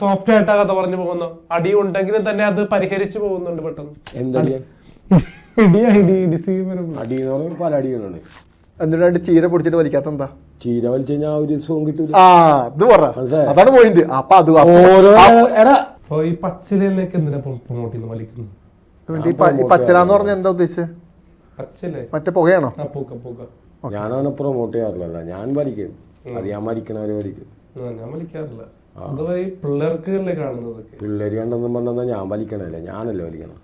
Soft ആയിട്ടാ കഥ പറഞ്ഞു പോകുന്നു. അടി ഉണ്ടെങ്കിലും തന്നെ അത് പരിഹരിച്ചു പോകുന്നുണ്ട് പെട്ടെന്ന്. എന്തടിയാ? ഇടി ഇടി ഇടി സീൻ വരുമ്പോ അടി എന്ന് പറയുമ്പോൾ പല അടികളുണ്ട്. എന്തിനാണ്ട് ചീര പൊടിച്ചിട്ട് വലിക്കാത്ത എന്താ? ചീര വലിച്ചു കഴിഞ്ഞാൽ ഒരു സുഖം കിട്ടൂല. ആ ഇത് പറ. അതാണ് പോയിന്റ് അപ്പൊ അത് ഓരോ എടാ. അപ്പൊ ഈ പച്ചിലേക്ക് എന്തിനാ പ്രൊമോട്ട് ചെയ്യുന്നു വലിക്കുന്നു പറഞ്ഞ എന്താ ഉദ്ദേശിച്ചത് പച്ചിലേ. മറ്റേ പുകയാണോ? ഞാനവനെ പ്രൊമോട്ട് ചെയ്യാറില്ലല്ല. ഞാൻ വലിക്കും. അത് ഞാൻ മരിക്കണവരെ വലിക്കും. ഞാൻ വലിക്കാറില്ല. അത് ഈ പിള്ളേർക്കല്ലേ കാണുന്നതൊക്കെ? പിള്ളേര് കണ്ടെന്ന് പറഞ്ഞാൽ ഞാൻ വലിക്കണല്ലേ? ഞാനല്ലേ വലിക്കണം?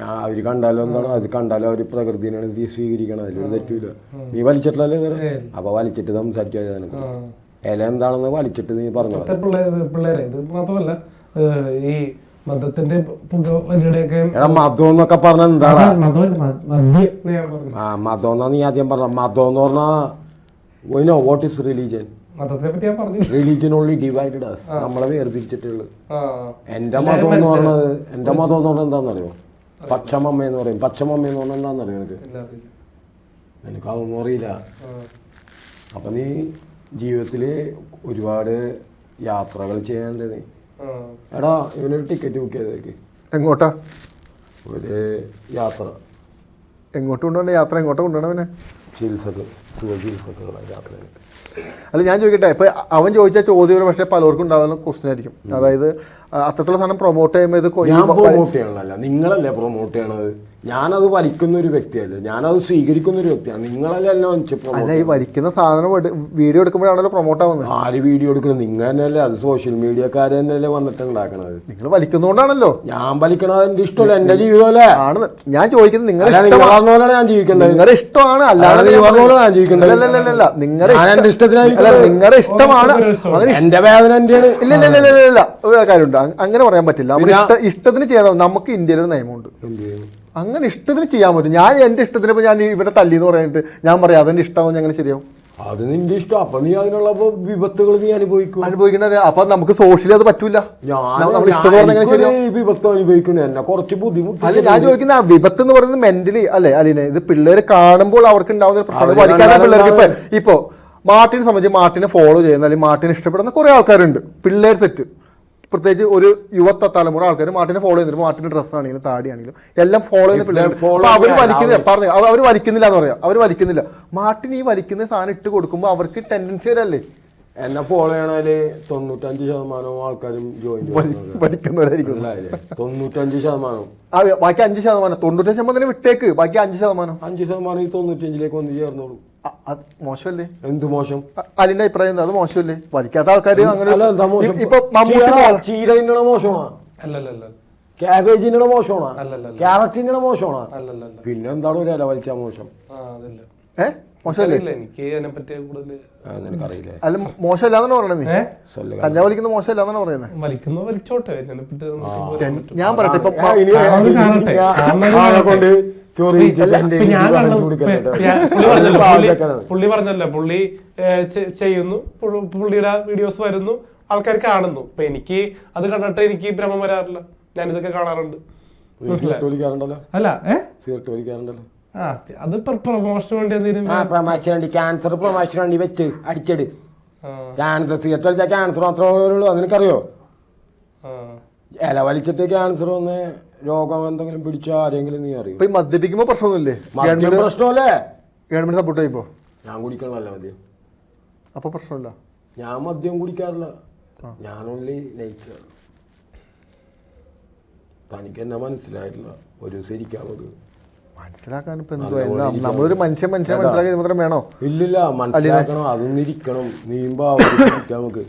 ഞാൻ അവർ കണ്ടാലോ എന്താണ് അത് കണ്ടാലോ അവർ പ്രകൃതിനാണ് സ്വീകരിക്കണം. അതിലൊരു തെറ്റില്ല നീ വലിച്ചിട്ടില്ലല്ലേ നേരെ. അപ്പൊ വലിച്ചിട്ട് സംസാരിക്കാതെ നിനക്ക് ഇല എന്താണെന്ന് വലിച്ചിട്ട് നീ പറഞ്ഞു. പിള്ളേര് ഇത് മാത്രമല്ല ഈ മതത്തിന്റെ എടാ മതം എന്നൊക്കെ പറഞ്ഞ പറഞ്ഞു. ആ മതം എന്നാ നീ ആദ്യം പറഞ്ഞ? മതം എന്ന് പറഞ്ഞാ വാട്ട് ഇസ് റിലീജിയൻ മതത്തെ പറ്റി ഞാൻ പറഞ്ഞു റിലീജിയൻ ഓൺലി ഡിവൈഡഡ് അസ് നമ്മളെ വേർതിരിച്ചിട്ടുള്ളൂ എന്റെ മതം എന്ന് പറഞ്ഞത് എന്റെ മതം എന്ന് പറഞ്ഞാൽ എന്താണെന്നറിയോ? പച്ചമമ്മ എന്ന് പറയും. പച്ചമമ്മ എന്ന് പറഞ്ഞാൽ എന്താണെന്നറിയോ എനിക്ക് എനിക്ക് അതൊന്നും അറിയില്ല. അപ്പൊ നീ ജീവിതത്തിൽ ഒരുപാട് യാത്രകൾ ചെയ്യേണ്ടത് നീ. എടാ ഇവനൊരു ടിക്കറ്റ് ബുക്ക് ചെയ്തേക്ക്. എങ്ങോട്ടാ? ഒരു യാത്ര. എങ്ങോട്ട് കൊണ്ടുപോകണ്ട യാത്ര? എങ്ങോട്ട് കൊണ്ടുപോകണവനെ ചികിത്സകൾ സുഖ അല്ല ഞാൻ ചോദിക്കട്ടെ ഇപ്പോൾ അവൻ ചോദിച്ച ചോദ്യം ഒരു പക്ഷേ പലർക്കും ഉണ്ടാകുന്ന ക്വസ്റ്റ്യൻ ആയിരിക്കും. അതായത് അത്രത്തോളം അത്തരത്തിലുള്ള സാധനം പ്രൊമോട്ട് ചെയ്യുമ്പോൾ ഇത് ഞാൻ പ്രൊമോട്ട് ചെയ്യണല്ല നിങ്ങളല്ലേ പ്രൊമോട്ട് ചെയ്യണത്? ഞാനത് വലിക്കുന്ന ഒരു വ്യക്തിയല്ല. ഞാനത് സ്വീകരിക്കുന്ന ഒരു വ്യക്തിയാണ്. നിങ്ങളല്ലോ അല്ല ഈ വലിക്കുന്ന സാധനം വീഡിയോ എടുക്കുമ്പോഴാണല്ലോ പ്രൊമോട്ട് ആവുന്നത്. ആര് വീഡിയോ എടുക്കണം നിങ്ങൾ തന്നെയല്ലേ അത് സോഷ്യൽ മീഡിയക്കാർ തന്നെയല്ലേ വന്നിട്ട് ഉണ്ടാക്കണത്? നിങ്ങൾ വലിക്കുന്നതുകൊണ്ടാണല്ലോ. ഞാൻ വലിക്കണത് എന്റെ ഇഷ്ടമല്ല എന്റെ ജീവിതമല്ലേ? ആണ്. ഞാൻ ചോദിക്കുന്നത് നിങ്ങൾ ഞാൻ ജീവിക്കേണ്ടത്. നിങ്ങളുടെ ഇഷ്ടമാണ്. അല്ലാതെ ഞാൻ ജീവിക്കേണ്ടത് നിങ്ങളുടെ എന്റെ നിങ്ങളുടെ ഇഷ്ടമാണ്. എന്റെ വേദന എന്റെയാണ്. ഇല്ല ഇല്ല ഇല്ല ഇല്ല ഇല്ല. ഒരു കാര്യമുണ്ട്. അങ്- അങ്ങനെ പറയാൻ പറ്റില്ല. ഇഷ്ടത്തിന് ചെയ്താൽ നമുക്ക് ഇന്ത്യയിലൊരു നിയമമുണ്ട്. എന്ത് ചെയ്യും? അങ്ങനെ ഇഷ്ടത്തിന് ചെയ്യാൻ പറ്റും. ഞാൻ എന്റെ ഇഷ്ടത്തിന് ഇപ്പൊ ഞാൻ ഇവിടെ തല്ലി എന്ന് പറഞ്ഞിട്ട് ഞാൻ പറയാം അതെന്റെ ഇഷ്ടമാവും അങ്ങനെ ശരിയാവും. അത് നിന്റെ ഇഷ്ടം. അപ്പൊ നീ അതിനുള്ള വിപത്തുകൾ നീ അനുഭവിക്കും അനുഭവിക്കണ അപ്പൊ നമുക്ക് സോഷ്യലി അത് പറ്റൂല. വിപത്ത് അനുഭവിക്കണേ എന്നെ കുറച്ച് ബുദ്ധിമുട്ട് അല്ല ഞാൻ ചോദിക്കുന്ന വിപത്ത് എന്ന് പറയുന്നത് മെന്റലി അല്ലെ അല്ലെ ഇത് പിള്ളേര് കാണുമ്പോൾ അവർക്ക് ഉണ്ടാവുന്ന പ്രശ്നം. പിള്ളേർക്ക് ഇപ്പൊ? ഇപ്പോ മാർട്ടിനെ സംബന്ധിച്ച് മാർട്ടിനെ ഫോളോ ചെയ്യുന്ന അല്ലെങ്കിൽ മാർട്ടിനെ ഇഷ്ടപ്പെടുന്ന കുറെ ആൾക്കാരുണ്ട്. പിള്ളേർ സെറ്റ് പ്രത്യേകിച്ച് ഒരു യുവത്ത തലമുറ ആൾക്കാർ മാർട്ടിനെ ഫോളോ ചെയ്യുന്നില്ല മാർട്ടിന്റെ ഡ്രസ്സ് ആണെങ്കിലും താടിയാണെങ്കിലും എല്ലാം ഫോളോ ചെയ്യുന്ന പിള്ളേർ അവർ വലിക്കുന്നില്ല പറഞ്ഞു അവർ വലിക്കുന്നില്ല എന്ന് പറയാം. അവർ വലിക്കുന്നില്ല. മാർട്ടിൻ ഈ വലിക്കുന്ന സാധനം ഇട്ട് കൊടുക്കുമ്പോൾ അവർക്ക് ടെൻഡൻസി വരല്ലേ? എന്നെ ഫോളോ ചെയ്യണതിൽ തൊണ്ണൂറ്റഞ്ച് ശതമാനവും ആൾക്കാരും ജോയിൻ പഠിക്കുന്നവരായിരിക്കും തൊണ്ണൂറ്റഞ്ച് ശതമാനം ബാക്കി അഞ്ച് ശതമാനം. തൊണ്ണൂറ്റഞ്ച് ശതമാനം വിട്ടേക്ക് ബാക്കി അഞ്ച് ശതമാനം. അഞ്ച് ശതമാനം ഈ തൊണ്ണൂറ്റഞ്ചിലേക്ക് വന്ന് ചേർന്നോളൂ. അത് മോശമല്ലേ? എന്ത് മോശം? അലിന്റെ അഭിപ്രായം എന്താ അത് മോശമല്ലേ? വലിക്കാത്ത ആൾക്കാർ അങ്ങനെ ഇപ്പൊ ചീരന്റെ മോശമാണ് അല്ലല്ലല്ല. ക്യാബേജിന്റെ മോശമാണ്. ക്യാരറ്റിന്റെ മോശമാണ് പിന്നെന്താണ് പിന്നെ ഒരു ഇല വലിച്ച മോശം? ആ അതില്ല. ഏ? മോശമല്ലേ? അറിയില്ല എനിക്ക് അതിനെ പറ്റി കൂടുതൽ ആ, നിനക്കറിയില്ലേ? അല്ല മോശമല്ലാന്നാണ് പറയണത് നീ? ഏ? സൊല്ല് കഞ്ചാവ് വലിക്കുന്ന മോശമല്ലാന്നാണ് പറയുന്നത് വലിക്കുന്ന വലിച്ചോട്ടെ. ഞാൻ പറയട്ടെ ഇപ്പൊ പുള്ളി പറഞ്ഞല്ലോ, പുള്ളി- ചെയ്യുന്നു. പുള്ളിയുടെ വീഡിയോസ് വരുന്നു ആൾക്കാർ കാണുന്നു. ഇപ്പൊ എനിക്ക് അത് കണ്ടിട്ട് എനിക്ക് ഭ്രമം വരാറില്ല. ഞാനിതൊക്കെ കാണാറുണ്ട്. അല്ല ഏഹ് സിഗരറ്റ് വലിക്കാറുണ്ടല്ലോ അത് പ്രൊമോഷന് വേണ്ടി എന്തെങ്കിലും ആ പ്രൊമാഷൻ വേണ്ടി ക്യാൻസർ പ്രൊമോഷൻ വേണ്ടി വെച്ച് അടിച്ചെടു. ആ, ക്യാൻസർ സിഗരറ്റ് വലിച്ചാൽ ക്യാൻസർ മാത്രമേ ഉള്ളൂ അത് നിനക്കറിയോ ആ. ഇല വലിച്ചിട്ട് ക്യാൻസർ വന്ന് രോഗം എന്തെങ്കിലും പിടിച്ച ആരെങ്കിലും നീ അറിയോ? ഇപ്പൊ ഈ മദ്യപിക്കുമ്പോ പ്രശ്നമൊന്നുമില്ലേ? മദ്യം പ്രശ്നമല്ലേ? ഗവൺമെന്റ് സപ്പോർട്ട് ചെയ്യുമ്പോ ഞാൻ കുടിക്കണമല്ല മദ്യം. അപ്പൊ പ്രശ്നമില്ല. ഞാൻ മദ്യം കുടിക്കാറില്ല. ഞാൻ ഓൺലി നേച്ചർ തനിക്ക് എന്നെ മനസ്സിലായിട്ടില്ല. ഒരു ദിവസം നമുക്ക് മനസ്സിലാക്കാൻ ഇപ്പൊ എന്തുവാ. നമ്മളൊരു മനുഷ്യൻ മനുഷ്യൻ കേട്ടാ. മനസ്സിലാക്കി മാത്രം വേണോ ഇല്ലില്ല മനസ്സിലാക്കണം അതൊന്നിരിക്കണം നീമ്പോ നമുക്ക്